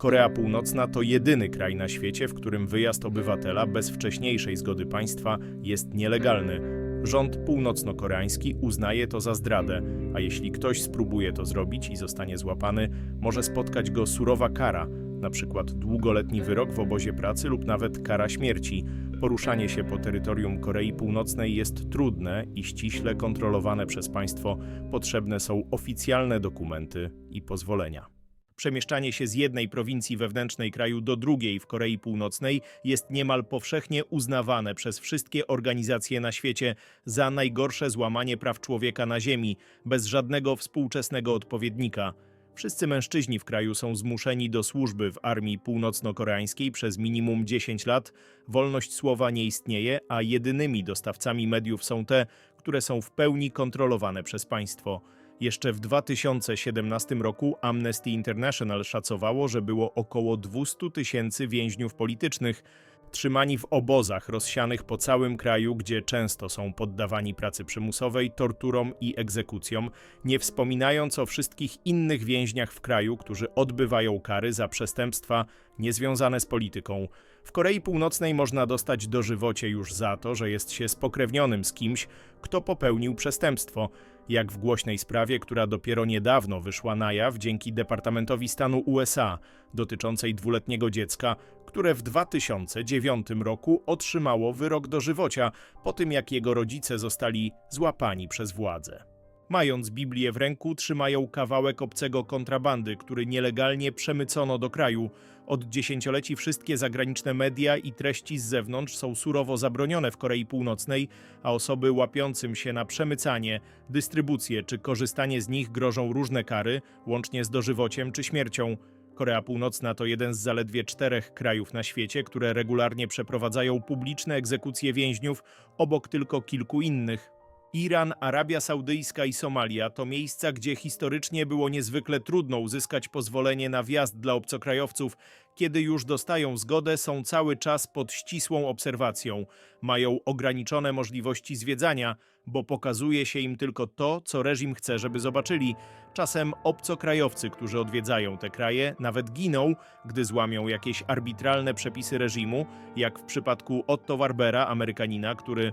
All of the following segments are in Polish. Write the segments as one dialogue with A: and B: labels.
A: Korea Północna to jedyny kraj na świecie, w którym wyjazd obywatela bez wcześniejszej zgody państwa jest nielegalny. Rząd północno-koreański uznaje to za zdradę, a jeśli ktoś spróbuje to zrobić i zostanie złapany, może spotkać go surowa kara, przykład długoletni wyrok w obozie pracy lub nawet kara śmierci. Poruszanie się po terytorium Korei Północnej jest trudne i ściśle kontrolowane przez państwo. Potrzebne są oficjalne dokumenty i pozwolenia. Przemieszczanie się z jednej prowincji wewnętrznej kraju do drugiej w Korei Północnej jest niemal powszechnie uznawane przez wszystkie organizacje na świecie za najgorsze złamanie praw człowieka na Ziemi, bez żadnego współczesnego odpowiednika. Wszyscy mężczyźni w kraju są zmuszeni do służby w armii północno-koreańskiej przez minimum 10 lat. Wolność słowa nie istnieje, a jedynymi dostawcami mediów są te, które są w pełni kontrolowane przez państwo. Jeszcze w 2017 roku Amnesty International szacowało, że było około 200 tysięcy więźniów politycznych, trzymani w obozach rozsianych po całym kraju, gdzie często są poddawani pracy przymusowej, torturom i egzekucjom, nie wspominając o wszystkich innych więźniach w kraju, którzy odbywają kary za przestępstwa niezwiązane z polityką. W Korei Północnej można dostać dożywocie już za to, że jest się spokrewnionym z kimś, kto popełnił przestępstwo, jak w głośnej sprawie, która dopiero niedawno wyszła na jaw dzięki Departamentowi Stanu USA dotyczącej dwuletniego dziecka, które w 2009 roku otrzymało wyrok dożywocia po tym, jak jego rodzice zostali złapani przez władze. Mając Biblię w ręku, trzymają kawałek obcego kontrabandy, który nielegalnie przemycono do kraju. Od dziesięcioleci wszystkie zagraniczne media i treści z zewnątrz są surowo zabronione w Korei Północnej, a osoby łapiącym się na przemycanie, dystrybucję czy korzystanie z nich grożą różne kary, łącznie z dożywociem czy śmiercią. Korea Północna to jeden z zaledwie czterech krajów na świecie, które regularnie przeprowadzają publiczne egzekucje więźniów, obok tylko kilku innych. Iran, Arabia Saudyjska i Somalia to miejsca, gdzie historycznie było niezwykle trudno uzyskać pozwolenie na wjazd dla obcokrajowców. Kiedy już dostają zgodę, są cały czas pod ścisłą obserwacją. Mają ograniczone możliwości zwiedzania, bo pokazuje się im tylko to, co reżim chce, żeby zobaczyli. Czasem obcokrajowcy, którzy odwiedzają te kraje, nawet giną, gdy złamią jakieś arbitralne przepisy reżimu, jak w przypadku Otto Warbera, Amerykanina, który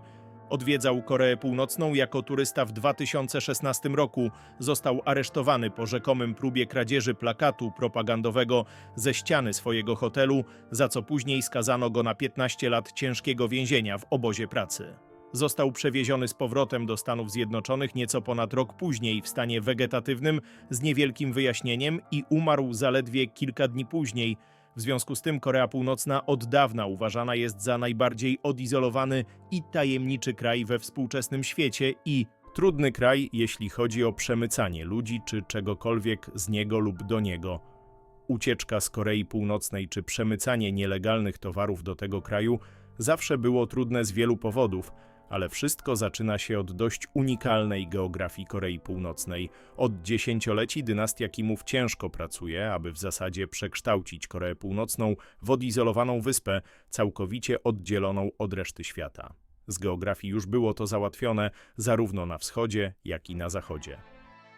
A: Odwiedzał Koreę Północną jako turysta w 2016 roku. Został aresztowany po rzekomym próbie kradzieży plakatu propagandowego ze ściany swojego hotelu, za co później skazano go na 15 lat ciężkiego więzienia w obozie pracy. Został przewieziony z powrotem do Stanów Zjednoczonych nieco ponad rok później w stanie wegetatywnym z niewielkim wyjaśnieniem i umarł zaledwie kilka dni później. W związku z tym Korea Północna od dawna uważana jest za najbardziej odizolowany i tajemniczy kraj we współczesnym świecie i trudny kraj, jeśli chodzi o przemycanie ludzi czy czegokolwiek z niego lub do niego. Ucieczka z Korei Północnej czy przemycanie nielegalnych towarów do tego kraju zawsze było trudne z wielu powodów, ale wszystko zaczyna się od dość unikalnej geografii Korei Północnej. Od dziesięcioleci dynastia Kimów ciężko pracuje, aby w zasadzie przekształcić Koreę Północną w odizolowaną wyspę, całkowicie oddzieloną od reszty świata. Z geografii już było to załatwione zarówno na wschodzie, jak i na zachodzie.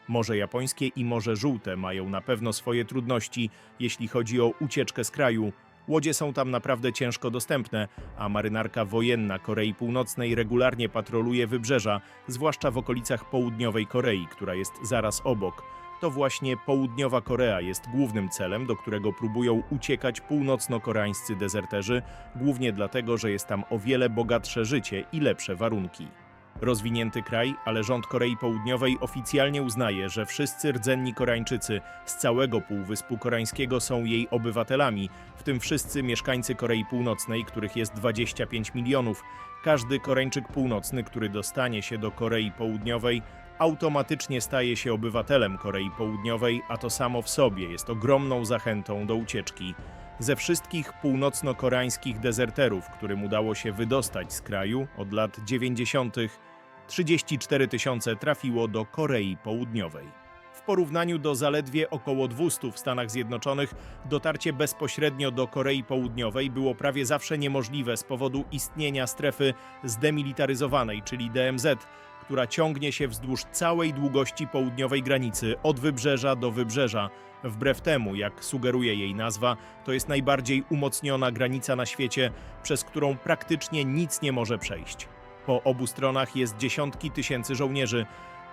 A: Morze Japońskie i Morze Żółte mają na pewno swoje trudności, jeśli chodzi o ucieczkę z kraju. Łodzie są tam naprawdę ciężko dostępne, a marynarka wojenna Korei Północnej regularnie patroluje wybrzeża, zwłaszcza w okolicach południowej Korei, która jest zaraz obok. To właśnie południowa Korea jest głównym celem, do którego próbują uciekać północno-koreańscy dezerterzy, głównie dlatego, że jest tam o wiele bogatsze życie i lepsze warunki. Rozwinięty kraj, ale rząd Korei Południowej oficjalnie uznaje, że wszyscy rdzenni Koreańczycy z całego Półwyspu Koreańskiego są jej obywatelami, w tym wszyscy mieszkańcy Korei Północnej, których jest 25 milionów. Każdy Koreańczyk północny, który dostanie się do Korei Południowej, automatycznie staje się obywatelem Korei Południowej, a to samo w sobie jest ogromną zachętą do ucieczki. Ze wszystkich północno-koreańskich dezerterów, którym udało się wydostać z kraju od lat 90., 34 tysiące trafiło do Korei Południowej. W porównaniu do zaledwie około 200 w Stanach Zjednoczonych, dotarcie bezpośrednio do Korei Południowej było prawie zawsze niemożliwe z powodu istnienia strefy zdemilitaryzowanej, czyli DMZ, która ciągnie się wzdłuż całej długości południowej granicy, od wybrzeża do wybrzeża. Wbrew temu, jak sugeruje jej nazwa, to jest najbardziej umocniona granica na świecie, przez którą praktycznie nic nie może przejść. Po obu stronach jest dziesiątki tysięcy żołnierzy.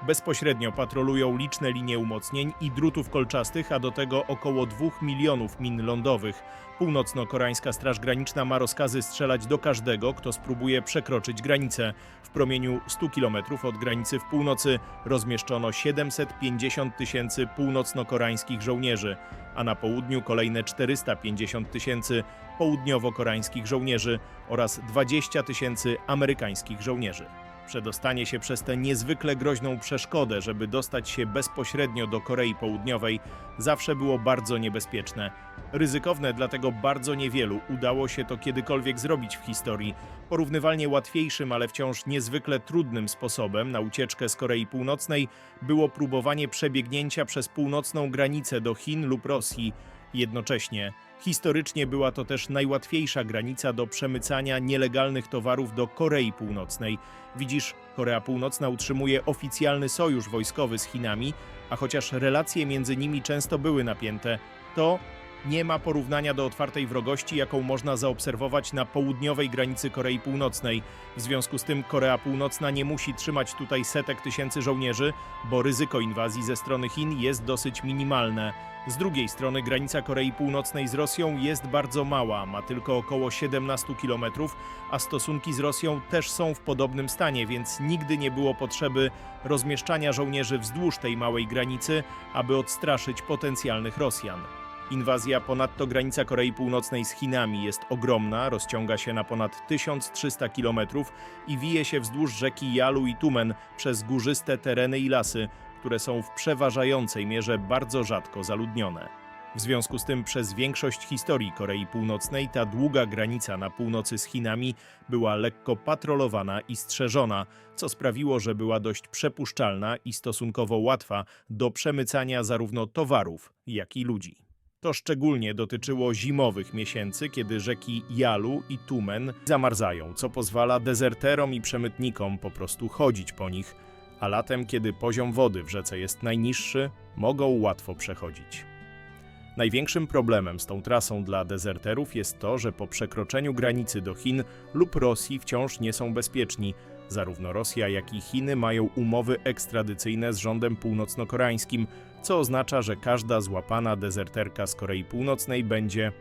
A: Bezpośrednio patrolują liczne linie umocnień i drutów kolczastych, a do tego około 2 milionów min lądowych. Północno-koreańska Straż Graniczna ma rozkazy strzelać do każdego, kto spróbuje przekroczyć granicę. W promieniu 100 km od granicy w północy rozmieszczono 750 tysięcy północno-koreańskich żołnierzy, a na południu kolejne 450 tysięcy południowo-koreańskich żołnierzy oraz 20 tysięcy amerykańskich żołnierzy. Przedostanie się przez tę niezwykle groźną przeszkodę, żeby dostać się bezpośrednio do Korei Południowej, zawsze było bardzo niebezpieczne. Ryzykowne, dlatego bardzo niewielu udało się to kiedykolwiek zrobić w historii. Porównywalnie łatwiejszym, ale wciąż niezwykle trudnym sposobem na ucieczkę z Korei Północnej było próbowanie przebiegnięcia przez północną granicę do Chin lub Rosji. Jednocześnie historycznie była to też najłatwiejsza granica do przemycania nielegalnych towarów do Korei Północnej. Widzisz, Korea Północna utrzymuje oficjalny sojusz wojskowy z Chinami, a chociaż relacje między nimi często były napięte, to nie ma porównania do otwartej wrogości, jaką można zaobserwować na południowej granicy Korei Północnej. W związku z tym Korea Północna nie musi trzymać tutaj setek tysięcy żołnierzy, bo ryzyko inwazji ze strony Chin jest dosyć minimalne. Z drugiej strony granica Korei Północnej z Rosją jest bardzo mała, ma tylko około 17 km, a stosunki z Rosją też są w podobnym stanie, więc nigdy nie było potrzeby rozmieszczania żołnierzy wzdłuż tej małej granicy, aby odstraszyć potencjalnych Rosjan. Inwazja ponadto granica Korei Północnej z Chinami jest ogromna, rozciąga się na ponad 1300 km i wije się wzdłuż rzeki Yalu i Tumen przez górzyste tereny i lasy, które są w przeważającej mierze bardzo rzadko zaludnione. W związku z tym przez większość historii Korei Północnej ta długa granica na północy z Chinami była lekko patrolowana i strzeżona, co sprawiło, że była dość przepuszczalna i stosunkowo łatwa do przemycania zarówno towarów, jak i ludzi. To szczególnie dotyczyło zimowych miesięcy, kiedy rzeki Yalu i Tumen zamarzają, co pozwala dezerterom i przemytnikom po prostu chodzić po nich, a latem, kiedy poziom wody w rzece jest najniższy, mogą łatwo przechodzić. Największym problemem z tą trasą dla dezerterów jest to, że po przekroczeniu granicy do Chin lub Rosji wciąż nie są bezpieczni. Zarówno Rosja, jak i Chiny mają umowy ekstradycyjne z rządem północno-koreańskim, co oznacza, że każda złapana dezerterka z Korei Północnej będzie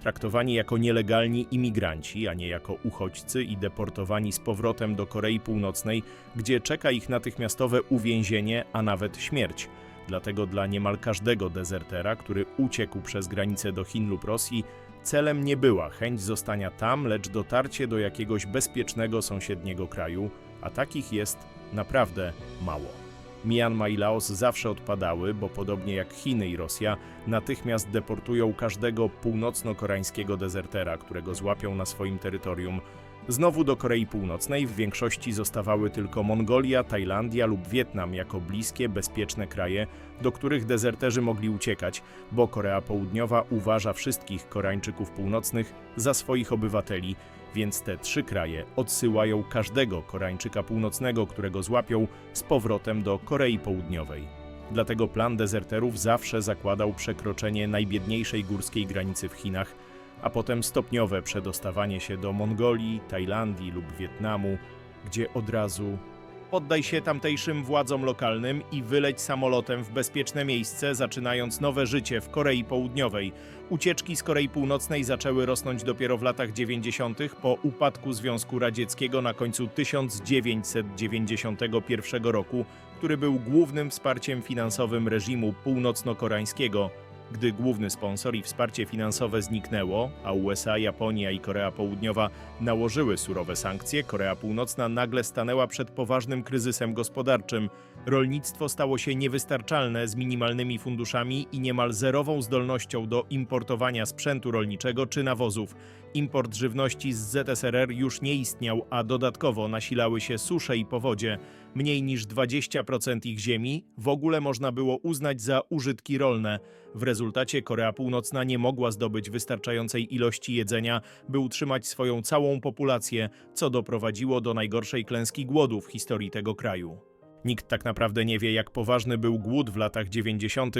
A: traktowani jako nielegalni imigranci, a nie jako uchodźcy i deportowani z powrotem do Korei Północnej, gdzie czeka ich natychmiastowe uwięzienie, a nawet śmierć. Dlatego dla niemal każdego dezertera, który uciekł przez granicę do Chin lub Rosji, celem nie była chęć zostania tam, lecz dotarcie do jakiegoś bezpiecznego sąsiedniego kraju, a takich jest naprawdę mało. Myanmar i Laos zawsze odpadały, bo podobnie jak Chiny i Rosja, natychmiast deportują każdego północno-koreańskiego dezertera, którego złapią na swoim terytorium. Znowu do Korei Północnej w większości zostawały tylko Mongolia, Tajlandia lub Wietnam jako bliskie, bezpieczne kraje, do których dezerterzy mogli uciekać, bo Korea Południowa uważa wszystkich Koreańczyków północnych za swoich obywateli, więc te trzy kraje odsyłają każdego Koreańczyka północnego, którego złapią, z powrotem do Korei Południowej. Dlatego plan dezerterów zawsze zakładał przekroczenie najbiedniejszej górskiej granicy w Chinach, a potem stopniowe przedostawanie się do Mongolii, Tajlandii lub Wietnamu, gdzie od razu poddaj się tamtejszym władzom lokalnym i wyleć samolotem w bezpieczne miejsce, zaczynając nowe życie w Korei Południowej. Ucieczki z Korei Północnej zaczęły rosnąć dopiero w latach 90. po upadku Związku Radzieckiego na końcu 1991 roku, który był głównym wsparciem finansowym reżimu północno-koreańskiego. Gdy główny sponsor i wsparcie finansowe zniknęło, a USA, Japonia i Korea Południowa nałożyły surowe sankcje, Korea Północna nagle stanęła przed poważnym kryzysem gospodarczym. Rolnictwo stało się niewystarczalne z minimalnymi funduszami i niemal zerową zdolnością do importowania sprzętu rolniczego czy nawozów. Import żywności z ZSRR już nie istniał, a dodatkowo nasilały się susze i powodzie. Mniej niż 20% ich ziemi w ogóle można było uznać za użytki rolne. W rezultacie Korea Północna nie mogła zdobyć wystarczającej ilości jedzenia, by utrzymać swoją całą populację, co doprowadziło do najgorszej klęski głodu w historii tego kraju. Nikt tak naprawdę nie wie, jak poważny był głód w latach 90.,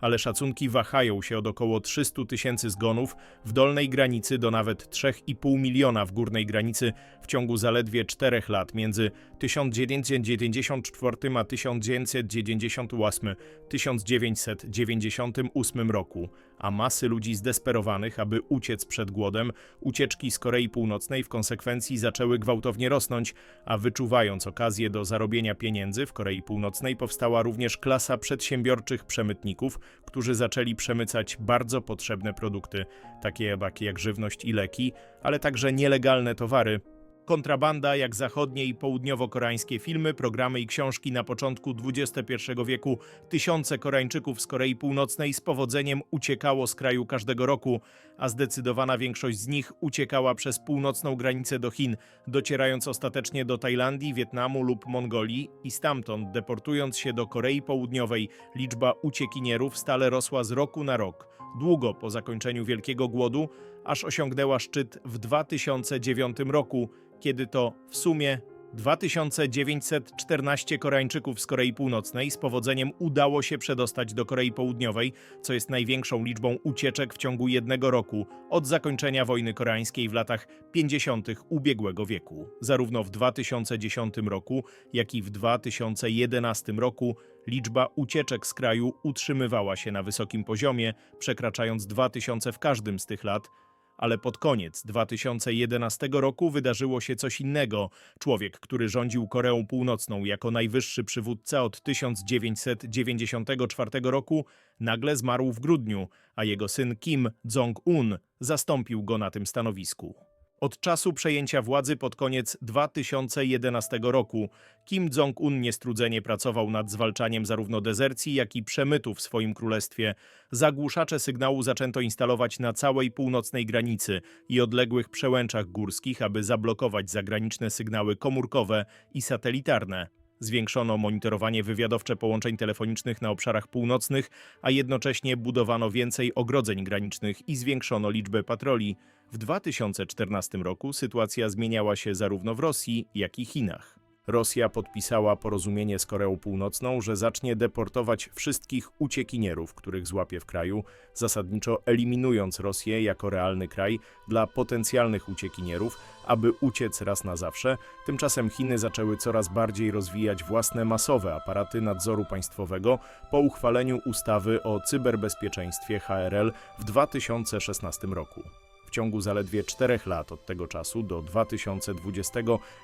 A: ale szacunki wahają się od około 300 tysięcy zgonów w dolnej granicy do nawet 3,5 miliona w górnej granicy w ciągu zaledwie 4 lat między 1994 a 1998 1998 roku, a masy ludzi zdesperowanych, aby uciec przed głodem, ucieczki z Korei Północnej w konsekwencji zaczęły gwałtownie rosnąć, a wyczuwając okazję do zarobienia pieniędzy w Korei Północnej powstała również klasa przedsiębiorczych przemytników, którzy zaczęli przemycać bardzo potrzebne produkty, takie jak żywność i leki, ale także nielegalne towary. Kontrabanda, jak zachodnie i południowo-koreańskie filmy, programy i książki na początku XXI wieku, tysiące Koreańczyków z Korei Północnej z powodzeniem uciekało z kraju każdego roku, a zdecydowana większość z nich uciekała przez północną granicę do Chin, docierając ostatecznie do Tajlandii, Wietnamu lub Mongolii i stamtąd deportując się do Korei Południowej. Liczba uciekinierów stale rosła z roku na rok. Długo po zakończeniu Wielkiego Głodu, aż osiągnęła szczyt w 2009 roku, kiedy to w sumie 2914 Koreańczyków z Korei Północnej z powodzeniem udało się przedostać do Korei Południowej, co jest największą liczbą ucieczek w ciągu jednego roku od zakończenia wojny koreańskiej w latach 50. ubiegłego wieku. Zarówno w 2010 roku, jak i w 2011 roku liczba ucieczek z kraju utrzymywała się na wysokim poziomie, przekraczając 2000 w każdym z tych lat, ale pod koniec 2011 roku wydarzyło się coś innego. Człowiek, który rządził Koreą Północną jako najwyższy przywódca od 1994 roku, nagle zmarł w grudniu, a jego syn Kim Jong-un zastąpił go na tym stanowisku. Od czasu przejęcia władzy pod koniec 2011 roku Kim Jong-un niestrudzenie pracował nad zwalczaniem zarówno dezercji, jak i przemytu w swoim królestwie. Zagłuszacze sygnału zaczęto instalować na całej północnej granicy i odległych przełęczach górskich, aby zablokować zagraniczne sygnały komórkowe i satelitarne. Zwiększono monitorowanie wywiadowcze połączeń telefonicznych na obszarach północnych, a jednocześnie budowano więcej ogrodzeń granicznych i zwiększono liczbę patroli. W 2014 roku sytuacja zmieniała się zarówno w Rosji, jak i Chinach. Rosja podpisała porozumienie z Koreą Północną, że zacznie deportować wszystkich uciekinierów, których złapie w kraju, zasadniczo eliminując Rosję jako realny kraj dla potencjalnych uciekinierów, aby uciec raz na zawsze. Tymczasem Chiny zaczęły coraz bardziej rozwijać własne masowe aparaty nadzoru państwowego po uchwaleniu ustawy o cyberbezpieczeństwie HRL w 2016 roku. Ciągu zaledwie czterech lat od tego czasu do 2020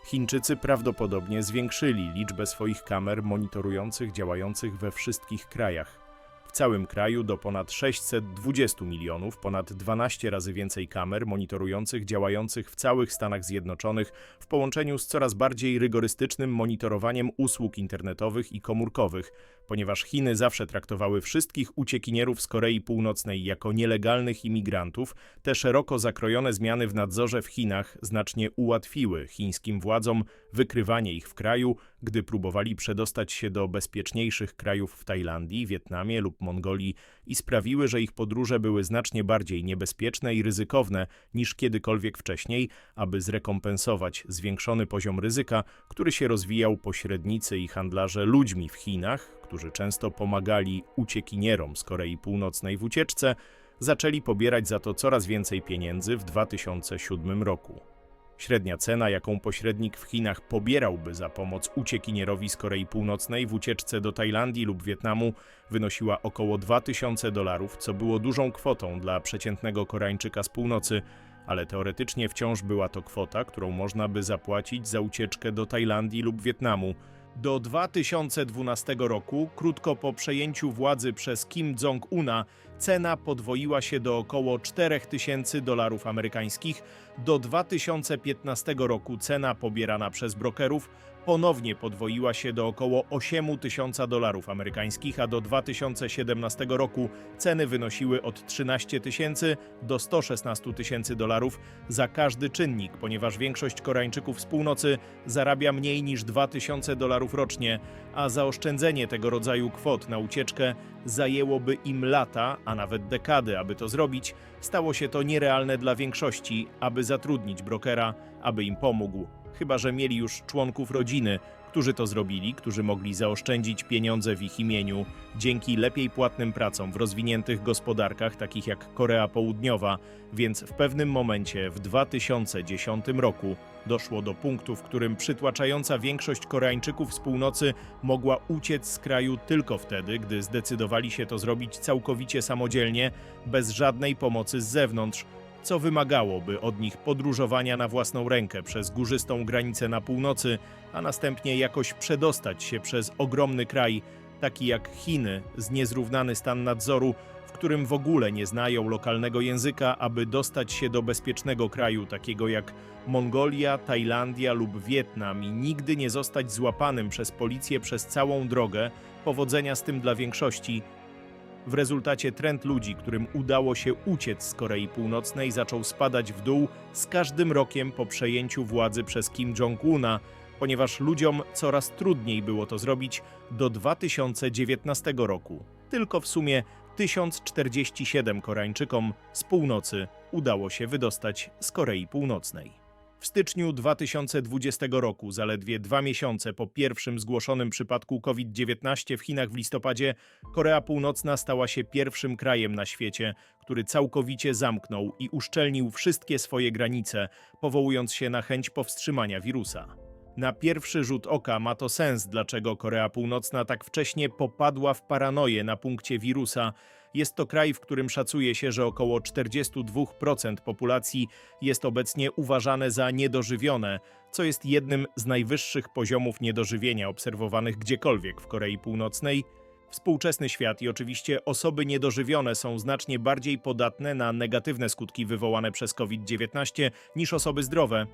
A: Chińczycy prawdopodobnie zwiększyli liczbę swoich kamer monitorujących działających we wszystkich krajach. W całym kraju do ponad 620 milionów, ponad 12 razy więcej kamer monitorujących działających w całych Stanach Zjednoczonych w połączeniu z coraz bardziej rygorystycznym monitorowaniem usług internetowych i komórkowych, ponieważ Chiny zawsze traktowały wszystkich uciekinierów z Korei Północnej jako nielegalnych imigrantów, te szeroko zakrojone zmiany w nadzorze w Chinach znacznie ułatwiły chińskim władzom wykrywanie ich w kraju, gdy próbowali przedostać się do bezpieczniejszych krajów w Tajlandii, Wietnamie lub Mongolii i sprawiły, że ich podróże były znacznie bardziej niebezpieczne i ryzykowne niż kiedykolwiek wcześniej, aby zrekompensować zwiększony poziom ryzyka, który się rozwijał pośrednicy i handlarze ludźmi w Chinach, którzy często pomagali uciekinierom z Korei Północnej w ucieczce, zaczęli pobierać za to coraz więcej pieniędzy w 2007 roku. Średnia cena, jaką pośrednik w Chinach pobierałby za pomoc uciekinierowi z Korei Północnej w ucieczce do Tajlandii lub Wietnamu, wynosiła około 2000 dolarów, co było dużą kwotą dla przeciętnego Koreańczyka z północy, ale teoretycznie wciąż była to kwota, którą można by zapłacić za ucieczkę do Tajlandii lub Wietnamu. Do 2012 roku, krótko po przejęciu władzy przez Kim Jong-una, cena podwoiła się do około 4000 dolarów amerykańskich. Do 2015 roku cena pobierana przez brokerów ponownie podwoiła się do około 8 tysiąca dolarów amerykańskich, a do 2017 roku ceny wynosiły od 13 tysięcy do 116 tysięcy dolarów za każdy czynnik, ponieważ większość Koreańczyków z północy zarabia mniej niż 2000 dolarów rocznie, a zaoszczędzenie tego rodzaju kwot na ucieczkę zajęłoby im lata, a nawet dekady, aby to zrobić, stało się to nierealne dla większości, aby zatrudnić brokera, aby im pomógł. Chyba, że mieli już członków rodziny, którzy to zrobili, którzy mogli zaoszczędzić pieniądze w ich imieniu dzięki lepiej płatnym pracom w rozwiniętych gospodarkach, takich jak Korea Południowa, więc w pewnym momencie w 2010 roku doszło do punktu, w którym przytłaczająca większość Koreańczyków z północy mogła uciec z kraju tylko wtedy, gdy zdecydowali się to zrobić całkowicie samodzielnie, bez żadnej pomocy z zewnątrz, co wymagałoby od nich podróżowania na własną rękę przez górzystą granicę na północy, a następnie jakoś przedostać się przez ogromny kraj, taki jak Chiny, z niezrównany stan nadzoru, w którym w ogóle nie znają lokalnego języka, aby dostać się do bezpiecznego kraju, takiego jak Mongolia, Tajlandia lub Wietnam i nigdy nie zostać złapanym przez policję przez całą drogę, powodzenia z tym dla większości, w rezultacie trend ludzi, którym udało się uciec z Korei Północnej, zaczął spadać w dół z każdym rokiem po przejęciu władzy przez Kim Jong-una, ponieważ ludziom coraz trudniej było to zrobić do 2019 roku. Tylko w sumie 1047 Koreańczykom z północy udało się wydostać z Korei Północnej. W styczniu 2020 roku, zaledwie dwa miesiące po pierwszym zgłoszonym przypadku COVID-19 w Chinach w listopadzie, Korea Północna stała się pierwszym krajem na świecie, który całkowicie zamknął i uszczelnił wszystkie swoje granice, powołując się na chęć powstrzymania wirusa. Na pierwszy rzut oka ma to sens, dlaczego Korea Północna tak wcześnie popadła w paranoję na punkcie wirusa. Jest to kraj, w którym szacuje się, że około 42% populacji jest obecnie uważane za niedożywione, co jest jednym z najwyższych poziomów niedożywienia obserwowanych gdziekolwiek w Korei Północnej. Współczesny świat i oczywiście osoby niedożywione są znacznie bardziej podatne na negatywne skutki wywołane przez COVID-19 niż osoby zdrowe.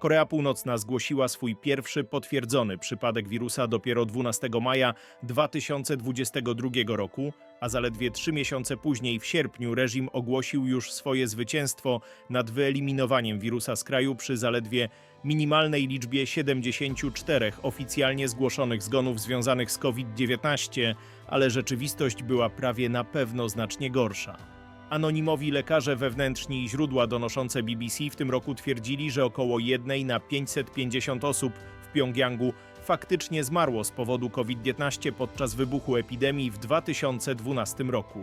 A: Korea Północna zgłosiła swój pierwszy potwierdzony przypadek wirusa dopiero 12 maja 2022 roku, a zaledwie trzy miesiące później, w sierpniu, reżim ogłosił już swoje zwycięstwo nad wyeliminowaniem wirusa z kraju przy zaledwie minimalnej liczbie 74 oficjalnie zgłoszonych zgonów związanych z COVID-19, ale rzeczywistość była prawie na pewno znacznie gorsza. Anonimowi lekarze wewnętrzni i źródła donoszące BBC w tym roku twierdzili, że około 1 na 550 osób w Pjongjangu faktycznie zmarło z powodu COVID-19 podczas wybuchu epidemii w 2012 roku.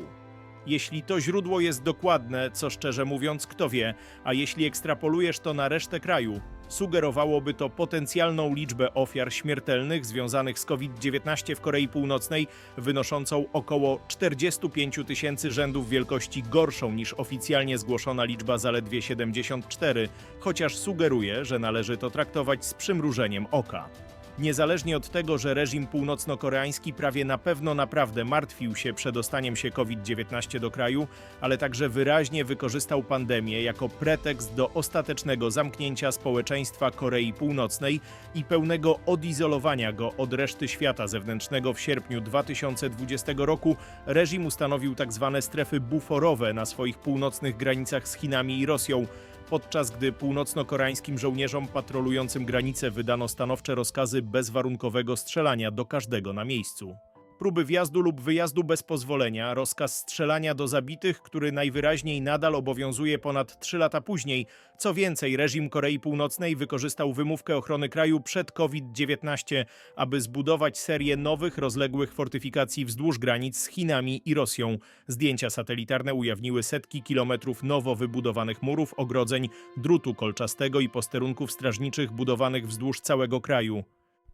A: Jeśli to źródło jest dokładne, co szczerze mówiąc kto wie, a jeśli ekstrapolujesz to na resztę kraju, sugerowałoby to potencjalną liczbę ofiar śmiertelnych związanych z COVID-19 w Korei Północnej wynoszącą około 45 tysięcy rzędów wielkości gorszą niż oficjalnie zgłoszona liczba zaledwie 74, chociaż sugeruje, że należy to traktować z przymrużeniem oka. Niezależnie od tego, że reżim północno-koreański prawie na pewno naprawdę martwił się przedostaniem się COVID-19 do kraju, ale także wyraźnie wykorzystał pandemię jako pretekst do ostatecznego zamknięcia społeczeństwa Korei Północnej i pełnego odizolowania go od reszty świata zewnętrznego w sierpniu 2020 roku, reżim ustanowił tzw. strefy buforowe na swoich północnych granicach z Chinami i Rosją, podczas gdy północno-koreańskim żołnierzom patrolującym granice wydano stanowcze rozkazy bezwarunkowego strzelania do każdego na miejscu. Próby wjazdu lub wyjazdu bez pozwolenia, rozkaz strzelania do zabitych, który najwyraźniej nadal obowiązuje ponad 3 lata później. Co więcej, reżim Korei Północnej wykorzystał wymówkę ochrony kraju przed COVID-19, aby zbudować serię nowych, rozległych fortyfikacji wzdłuż granic z Chinami i Rosją. Zdjęcia satelitarne ujawniły setki kilometrów nowo wybudowanych murów, ogrodzeń, drutu kolczastego i posterunków strażniczych budowanych wzdłuż całego kraju.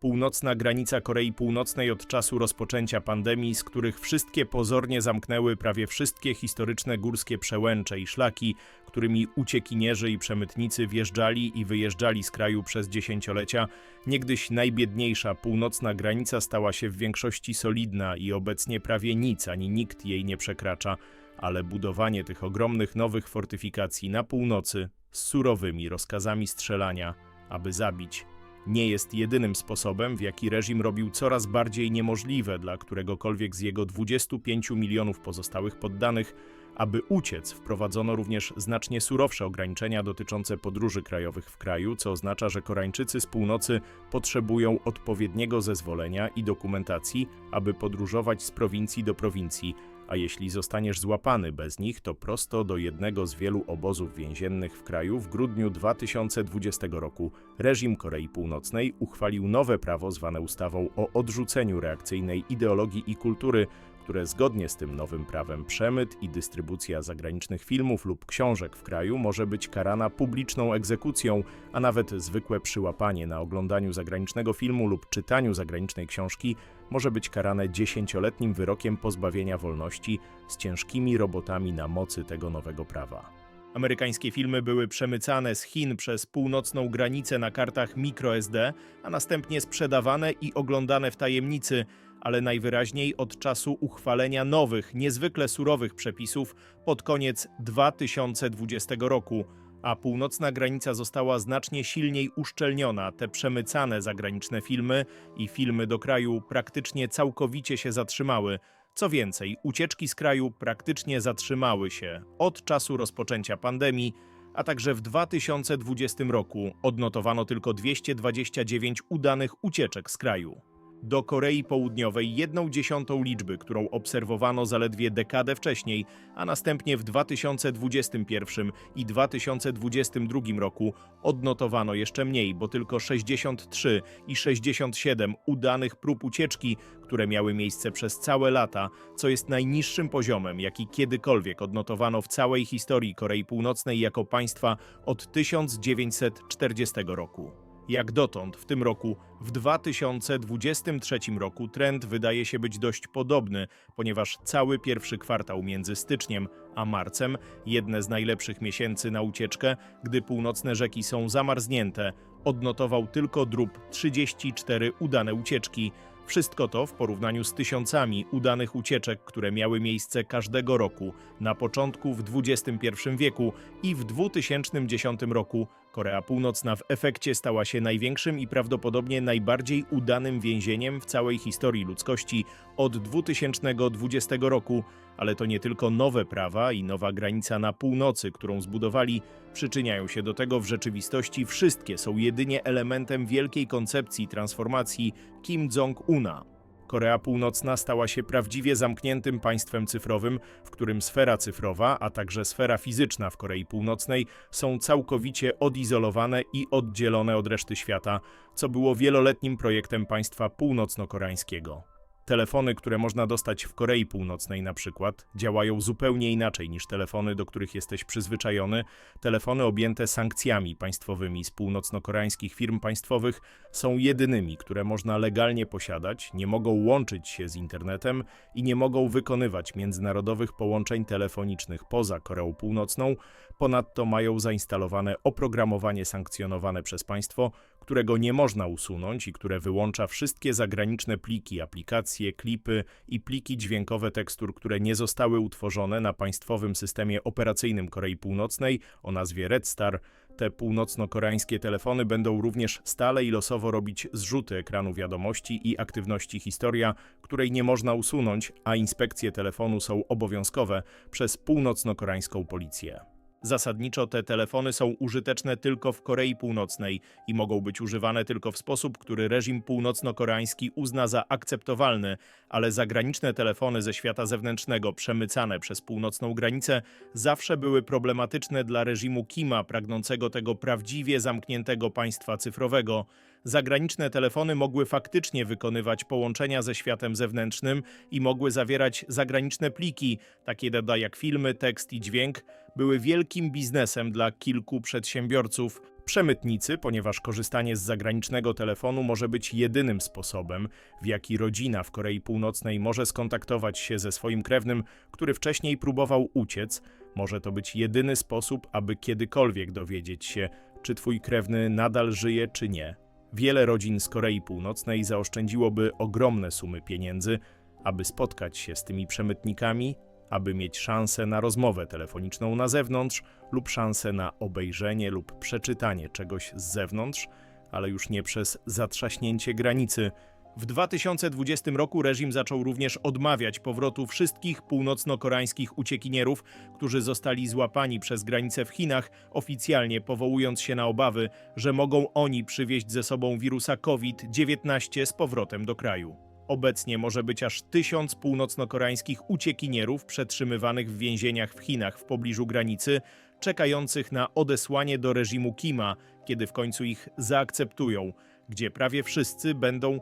A: Północna granica Korei Północnej od czasu rozpoczęcia pandemii, z których wszystkie pozornie zamknęły prawie wszystkie historyczne górskie przełęcze i szlaki, którymi uciekinierzy i przemytnicy wjeżdżali i wyjeżdżali z kraju przez dziesięciolecia, niegdyś najbiedniejsza północna granica stała się w większości solidna i obecnie prawie nic ani nikt jej nie przekracza, ale budowanie tych ogromnych nowych fortyfikacji na północy z surowymi rozkazami strzelania, aby zabić, nie jest jedynym sposobem, w jaki reżim robił coraz bardziej niemożliwe dla któregokolwiek z jego 25 milionów pozostałych poddanych, aby uciec, wprowadzono również znacznie surowsze ograniczenia dotyczące podróży krajowych w kraju, co oznacza, że Koreańczycy z północy potrzebują odpowiedniego zezwolenia i dokumentacji, aby podróżować z prowincji do prowincji, a jeśli zostaniesz złapany bez nich, to prosto do jednego z wielu obozów więziennych w kraju w grudniu 2020 roku. Reżim Korei Północnej uchwalił nowe prawo zwane ustawą o odrzuceniu reakcyjnej ideologii i kultury, które zgodnie z tym nowym prawem przemyt i dystrybucja zagranicznych filmów lub książek w kraju może być karana publiczną egzekucją, a nawet zwykłe przyłapanie na oglądaniu zagranicznego filmu lub czytaniu zagranicznej książki może być karane dziesięcioletnim wyrokiem pozbawienia wolności z ciężkimi robotami na mocy tego nowego prawa. Amerykańskie filmy były przemycane z Chin przez północną granicę na kartach microSD, a następnie sprzedawane i oglądane w tajemnicy, ale najwyraźniej od czasu uchwalenia nowych, niezwykle surowych przepisów pod koniec 2020 roku, a północna granica została znacznie silniej uszczelniona. Te przemycane zagraniczne filmy i filmy do kraju praktycznie całkowicie się zatrzymały. Co więcej, ucieczki z kraju praktycznie zatrzymały się od czasu rozpoczęcia pandemii, a także w 2020 roku odnotowano tylko 229 udanych ucieczek z kraju. Do Korei Południowej jedną dziesiątą liczby, którą obserwowano zaledwie dekadę wcześniej, a następnie w 2021 i 2022 roku odnotowano jeszcze mniej, bo tylko 63 i 67 udanych prób ucieczki, które miały miejsce przez całe lata, co jest najniższym poziomem, jaki kiedykolwiek odnotowano w całej historii Korei Północnej jako państwa od 1940 roku. Jak dotąd w tym roku, w 2023 roku, trend wydaje się być dość podobny, ponieważ cały pierwszy kwartał między styczniem a marcem, jedne z najlepszych miesięcy na ucieczkę, gdy północne rzeki są zamarznięte, odnotował tylko drób 34 udane ucieczki. Wszystko to w porównaniu z tysiącami udanych ucieczek, które miały miejsce każdego roku na początku w XXI wieku i w 2010 roku Korea Północna w efekcie stała się największym i prawdopodobnie najbardziej udanym więzieniem w całej historii ludzkości od 2020 roku, ale to nie tylko nowe prawa i nowa granica na północy, którą zbudowali, przyczyniają się do tego w rzeczywistości wszystkie są jedynie elementem wielkiej koncepcji transformacji Kim Jong-una. Korea Północna stała się prawdziwie zamkniętym państwem cyfrowym, w którym sfera cyfrowa, a także sfera fizyczna w Korei Północnej są całkowicie odizolowane i oddzielone od reszty świata, co było wieloletnim projektem państwa północno-koreańskiego. Telefony, które można dostać w Korei Północnej na przykład, działają zupełnie inaczej niż telefony, do których jesteś przyzwyczajony. Telefony objęte sankcjami państwowymi z północno-koreańskich firm państwowych są jedynymi, które można legalnie posiadać, nie mogą łączyć się z internetem i nie mogą wykonywać międzynarodowych połączeń telefonicznych poza Koreą Północną. Ponadto mają zainstalowane oprogramowanie sankcjonowane przez państwo, którego nie można usunąć i które wyłącza wszystkie zagraniczne pliki, aplikacje, klipy i pliki dźwiękowe tekstur, które nie zostały utworzone na państwowym systemie operacyjnym Korei Północnej o nazwie Red Star. Te północno-koreańskie telefony będą również stale i losowo robić zrzuty ekranu wiadomości i aktywności historia, której nie można usunąć, a inspekcje telefonu są obowiązkowe przez północno-koreańską policję. Zasadniczo te telefony są użyteczne tylko w Korei Północnej i mogą być używane tylko w sposób, który reżim północno-koreański uzna za akceptowalny, ale zagraniczne telefony ze świata zewnętrznego przemycane przez północną granicę zawsze były problematyczne dla reżimu Kima, pragnącego tego prawdziwie zamkniętego państwa cyfrowego. Zagraniczne telefony mogły faktycznie wykonywać połączenia ze światem zewnętrznym i mogły zawierać zagraniczne pliki, takie dane jak filmy, tekst i dźwięk, były wielkim biznesem dla kilku przedsiębiorców. Przemytnicy, ponieważ korzystanie z zagranicznego telefonu może być jedynym sposobem, w jaki rodzina w Korei Północnej może skontaktować się ze swoim krewnym, który wcześniej próbował uciec, może to być jedyny sposób, aby kiedykolwiek dowiedzieć się, czy twój krewny nadal żyje, czy nie. Wiele rodzin z Korei Północnej zaoszczędziłoby ogromne sumy pieniędzy, aby spotkać się z tymi przemytnikami, aby mieć szansę na rozmowę telefoniczną na zewnątrz lub szansę na obejrzenie lub przeczytanie czegoś z zewnątrz, ale już nie przez zatrzaśnięcie granicy. W 2020 roku reżim zaczął również odmawiać powrotu wszystkich północno-koreańskich uciekinierów, którzy zostali złapani przez granicę w Chinach, oficjalnie powołując się na obawy, że mogą oni przywieźć ze sobą wirusa COVID-19 z powrotem do kraju. Obecnie może być aż tysiąc północno-koreańskich uciekinierów przetrzymywanych w więzieniach w Chinach w pobliżu granicy, czekających na odesłanie do reżimu Kima, kiedy w końcu ich zaakceptują, gdzie prawie wszyscy będą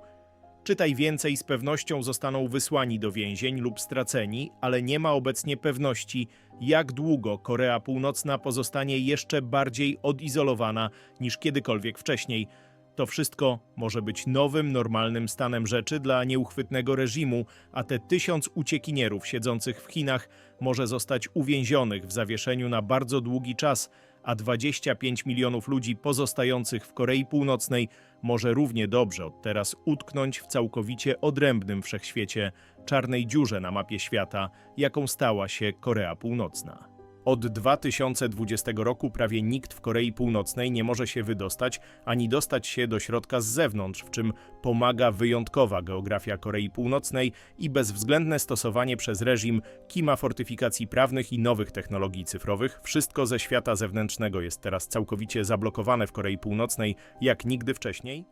A: Czytaj więcej, z pewnością zostaną wysłani do więzień lub straceni, ale nie ma obecnie pewności, jak długo Korea Północna pozostanie jeszcze bardziej odizolowana niż kiedykolwiek wcześniej. To wszystko może być nowym, normalnym stanem rzeczy dla nieuchwytnego reżimu, a te tysiąc uciekinierów siedzących w Chinach może zostać uwięzionych w zawieszeniu na bardzo długi czas, a 25 milionów ludzi pozostających w Korei Północnej może równie dobrze od teraz utknąć w całkowicie odrębnym wszechświecie, czarnej dziurze na mapie świata, jaką stała się Korea Północna. Od 2020 roku prawie nikt w Korei Północnej nie może się wydostać ani dostać się do środka z zewnątrz, w czym pomaga wyjątkowa geografia Korei Północnej i bezwzględne stosowanie przez reżim kima fortyfikacji prawnych i nowych technologii cyfrowych. Wszystko ze świata zewnętrznego jest teraz całkowicie zablokowane w Korei Północnej jak nigdy wcześniej.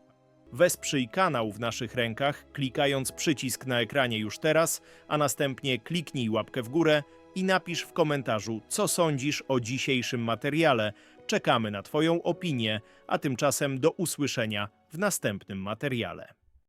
A: Wesprzyj kanał w naszych rękach, klikając przycisk na ekranie już teraz, a następnie kliknij łapkę w górę i napisz w komentarzu, co sądzisz o dzisiejszym materiale. Czekamy na Twoją opinię, a tymczasem do usłyszenia w następnym materiale.